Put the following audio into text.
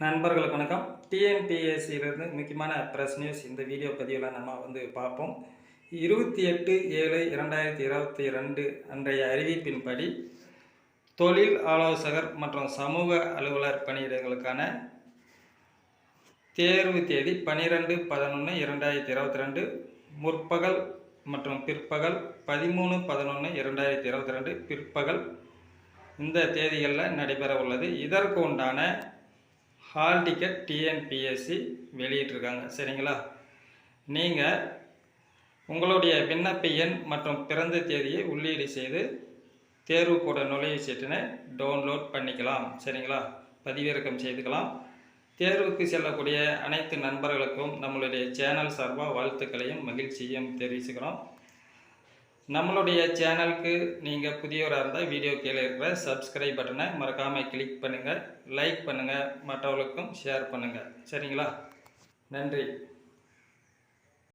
நண்பர்களுக்கு வணக்கம். டிஎன்பிஎஸ்சியிலிருந்து முக்கியமான ப்ரெஸ் நியூஸ் இந்த வீடியோ பதிவில் நம்ம வந்து பார்ப்போம். இருபத்தி எட்டு ஏழு இரண்டாயிரத்தி இருபத்தி ரெண்டு அன்றைய அறிவிப்பின்படி தொழில் ஆலோசகர் மற்றும் சமூக அலுவலர் பணியிடங்களுக்கான தேர்வு தேதி பன்னிரெண்டு பதினொன்று இரண்டாயிரத்தி இருபத்தி ரெண்டு முற்பகல் மற்றும் பிற்பகல் பதிமூணு பதினொன்று இரண்டாயிரத்தி இருபத்தி ரெண்டு பிற்பகல் இந்த தேதிகளில் நடைபெற உள்ளது. இதற்கு உண்டான ஹால் டிக்கெட் டிஎன்பிஎஸ்சி வெளியிட்டிருக்காங்க. சரிங்களா? நீங்கள் உங்களுடைய விண்ணப்ப எண் மற்றும் பிறந்த தேதியை உள்ளீடு செய்து தேர்வு கூட நுழைவு சீட்டினை டவுன்லோட் பண்ணிக்கலாம். சரிங்களா? பதிவிறக்கம் செய்துக்கலாம். தேர்வுக்கு செல்லக்கூடிய அனைத்து நண்பர்களுக்கும் நம்மளுடைய சேனல் சார்பாக வாழ்த்துக்களையும் மகிழ்ச்சியும் தெரிவிச்சுக்கிறோம். நம்மளுடைய சேனலுக்கு நீங்கள் புதியவராக இருந்தால் வீடியோ கீழே இருக்கிற சப்ஸ்கிரைப் பட்டனை மறக்காமல் கிளிக் பண்ணுங்கள் லைக் பண்ணுங்கள் மற்றவர்களுக்கும் ஷேர் பண்ணுங்கள் சரிங்களா? நன்றி.